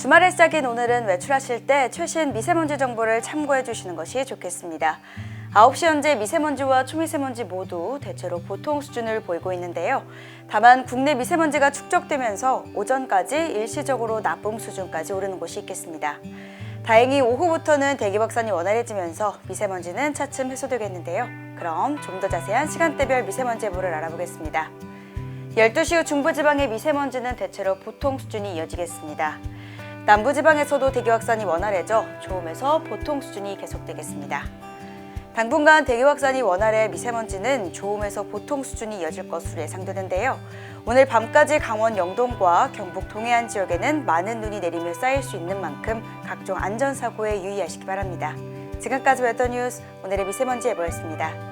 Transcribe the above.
주말을 시작인 오늘은 외출하실 때 최신 미세먼지 정보를 참고해 주시는 것이 좋겠습니다. 9시 현재 미세먼지와 초미세먼지 모두 대체로 보통 수준을 보이고 있는데요. 다만 국내 미세먼지가 축적되면서 오전까지 일시적으로 나쁨 수준까지 오르는 곳이 있겠습니다. 다행히 오후부터는 대기 확산이 원활해지면서 미세먼지는 차츰 해소되겠는데요. 그럼 좀 더 자세한 시간대별 미세먼지 예보를 알아보겠습니다. 12시 후 중부지방의 미세먼지는 대체로 보통 수준이 이어지겠습니다. 남부지방에서도 대기 확산이 원활해져 좋음에서 보통 수준이 계속되겠습니다. 당분간 대기 확산이 원활해 미세먼지는 좋음에서 보통 수준이 이어질 것으로 예상되는데요. 오늘 밤까지 강원 영동과 경북 동해안 지역에는 많은 눈이 내리며 쌓일 수 있는 만큼 각종 안전사고에 유의하시기 바랍니다. 지금까지 웨더 뉴스 오늘의 미세먼지 예보였습니다.